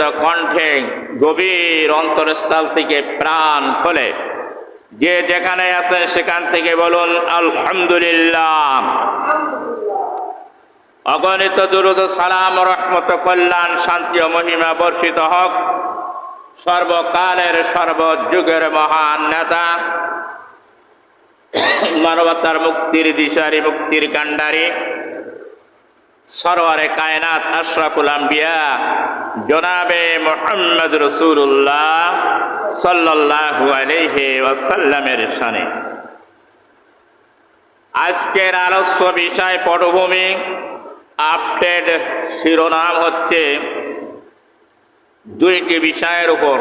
কণ্ঠে গভীর অন্তরস্থল থেকে প্রাণ খোলে। যে যেখানে আছেন সেখান থেকে বলুন, আলহামদুলিল্লাহ। অগণিত দুরুদ, সালাম, রহমত, কল্যাণ, শান্তি ও মহিমা বর্ষিত হক। সর্বকালের সর্বযুগের মহান নেতা, মানবতার মুক্তির দিশারি, মুক্তির কাণ্ডারি সরওয়ারে কায়নাত আশরাফুল আম্বিয়া, জনাবে মোহাম্মদ রসুল্লাহ সাল্লাল্লাহু আলাইহি ওয়াসাল্লামের শানে আজকের আলস্য বিষয় পটভূমি, আপডেট শিরোনাম হচ্ছে দুইটি বিষয়ের উপর।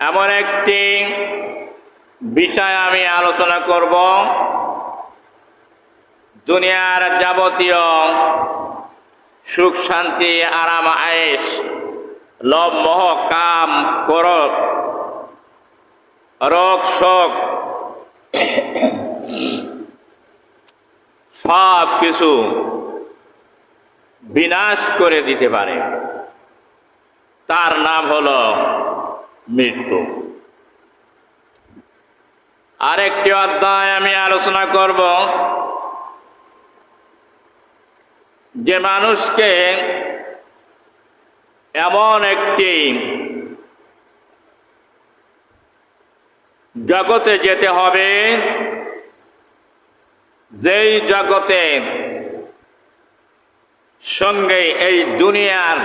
এমন একটি বিষয় আমি আলোচনা করব দুনিয়ার যাবতীয় সুখ, শান্তি, আরাম আয়েস লব মোহ, কাম করক রোগ, শোক, সব কিছু বিনাশ করে দিতে পারে। তার নাম হলো মৃত্যু। আরেকটি অধ্যায় আমি আলোচনা করব। যে মানুষকে এমন একটি জগতে যেতে হবে, যেই জগতে সঙ্গে এই দুনিয়ার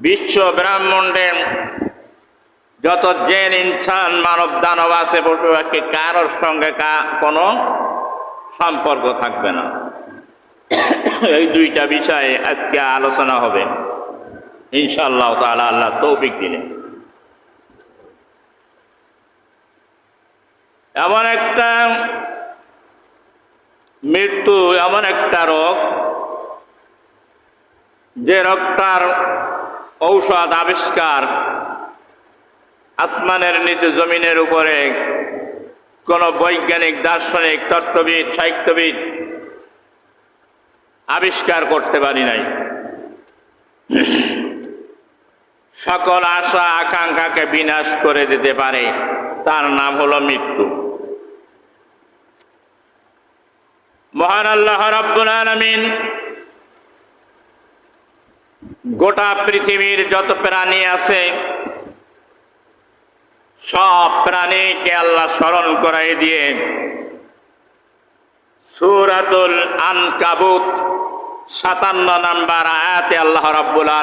বিশ্ব ব্রাহ্মণ্ডের যত জেন, ইনসান, মানব, দানব আছে কারোর সঙ্গে কোনো সম্পর্ক থাকবে না। এই দুইটা বিষয়ে আজকে আলোচনা হবে। ইনশাআল্লাহ তাআলা আল্লাহ তৌফিক দিলে এমন একটা মৃত্যু, এমন একটা রোগ, যে রোগটার ঔষধ আবিষ্কার আসমানের নিচে জমিনের উপরে কোনো বৈজ্ঞানিক, দার্শনিক, তত্ত্ববিদ, সাহিত্যবিদ আবিষ্কার করতে পারি নাই। সকল আশা, আকাঙ্ক্ষাকে বিনাশ করে দিতে পারে। তার নাম হলো মৃত্যু। মহান আল্লাহ রাব্বুল আলামিন গোটা পৃথিবীর যত প্রাণী আছে, সব প্রাণীকে আল্লাহ স্মরণ করাই দিয়ে সুরাতুল আনকাবুত সাতান্ন নাম্বার আয়াতে আল্লাহ রাব্বুল